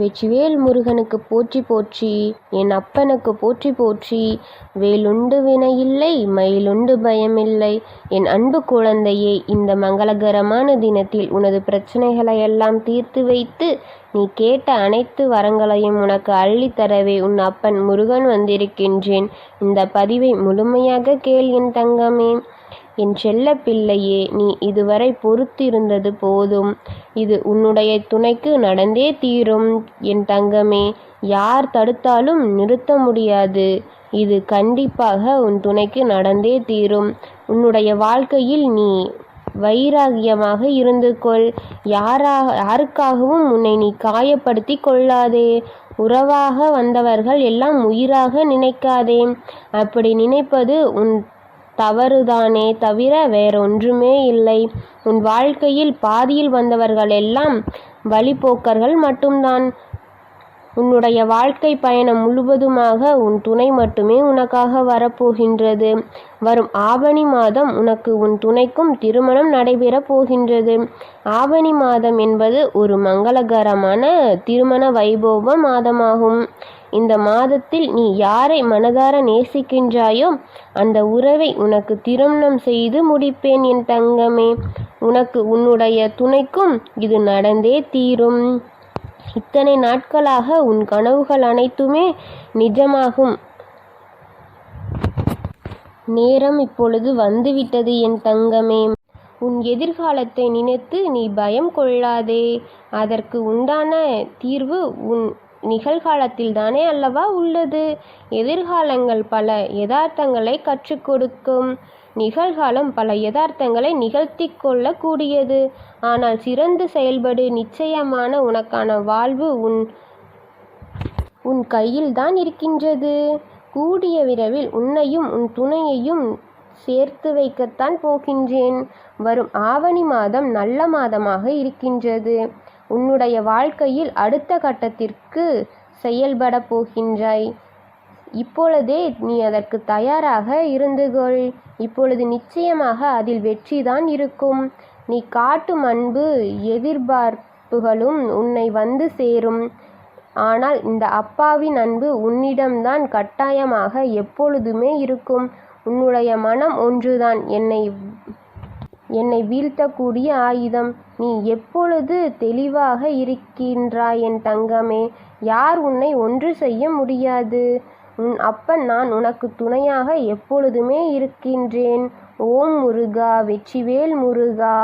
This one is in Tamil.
வெற்றிவேல் முருகனுக்கு போற்றி போற்றி என் அப்பனுக்கு போற்றி போற்றி. வேலுண்டு வினையில்லை மயிலுண்டு பயமில்லை என் அன்பு குழந்தையே இந்த மங்களகரமான தினத்தில் உனது பிரச்சனைகளை எல்லாம் தீர்த்து வைத்து நீ கேட்ட அனைத்து வரங்களையும் உனக்கு அள்ளித்தரவே உன் அப்பன் முருகன் வந்திருக்கின்றேன். இந்த பதிவை முழுமையாக கேள் என் தங்கமே. என் செல்ல பிள்ளையே நீ இதுவரை பொறுத்திருந்தது போதும். இது உன்னுடைய துணைக்கு நடந்தே தீரும். என் தங்கமே யார் தடுத்தாலும் நிறுத்த முடியாது. இது கண்டிப்பாக உன் துணைக்கு நடந்தே தீரும். உன்னுடைய வாழ்க்கையில் நீ வைராகியமாக இருந்து கொள். யாராக யாருக்காகவும் உன்னை நீ காயப்படுத்தி கொள்ளாதே. உறவாக வந்தவர்கள் எல்லாம் உயிராக நினைக்காதே. அப்படி நினைப்பது உன் தவறுதானே தவிர வேறொன்றுமே இல்லை. உன் வாழ்க்கையில் பாதியில் வந்தவர்கள் எல்லாம் வழிப்போக்கர்கள் மட்டும்தான். உன்னுடைய வாழ்க்கை பயணம் முழுவதுமாக உன் துணை மட்டுமே உனக்காக வரப்போகின்றது. வரும் ஆவணி மாதம் உனக்கு உன் துணைக்கும் திருமணம் நடைபெறப் போகின்றது. ஆவணி மாதம் என்பது ஒரு மங்களகரமான திருமண வைபவ மாதமாகும். இந்த மாதத்தில் நீ யாரை மனதார நேசிக்கின்றாயோ அந்த உறவை உனக்கு திருமணம் செய்து முடிப்பேன் என் தங்கமே. உனக்கு உன்னுடைய துணைக்கும் இது நடந்தே தீரும். இத்தனை நாட்களாக உன் கனவுகள் அனைத்துமே நிஜமாகும். நேரம் இப்பொழுது வந்துவிட்டது என் தங்கமே. உன் எதிர்காலத்தை நினைத்து நீ பயம் கொள்ளாதே. அதற்கு உண்டான தீர்வு உன் நிகழ்காலத்தில்தானே அல்லவா உள்ளது? எதிர்காலங்கள் பல யதார்த்தங்களை கற்றுக் கொடுக்கும் நிகழ்காலம் பல யதார்த்தங்களை நிகழ்த்தி கொள்ளக்கூடியது ஆனால் சிறந்து செயல்படு நிச்சயமான உனக்கான வாழ்வு உன் உன் கையில்தான் இருக்கின்றது. கூடிய விரைவில் உன்னையும் உன் துணையையும் சேர்த்து வைக்கத்தான் போகின்றேன். வரும் ஆவணி மாதம் நல்ல மாதமாக இருக்கின்றது. உன்னுடைய வாழ்க்கையில் அடுத்த கட்டத்திற்கு செயல்பட போகின்றாய். இப்பொழுதே நீ அதற்கு தயாராக இருந்துகொள். இப்பொழுது நிச்சயமாக அதில் வெற்றிதான் இருக்கும். நீ காட்டும் அன்பு எதிர்பார்ப்புகளும் உன்னை வந்து சேரும். ஆனால் இந்த அப்பாவின் அன்பு உன்னிடம்தான் கட்டாயமாக எப்பொழுதுமே இருக்கும். உன்னுடைய மனம் ஒன்றுதான். என்னை என்னை வீழ்த்தக்கூடிய ஆயுதம். நீ எப்பொழுது தெளிவாக இருக்கின்றாய் என் தங்கமே? யார் உன்னை ஒன்று செய்ய முடியாது? உன் அப்பன் நான் உனக்கு துணையாக எப்பொழுதுமே இருக்கின்றேன். ஓம் முருகா வெற்றிவேல் முருகா.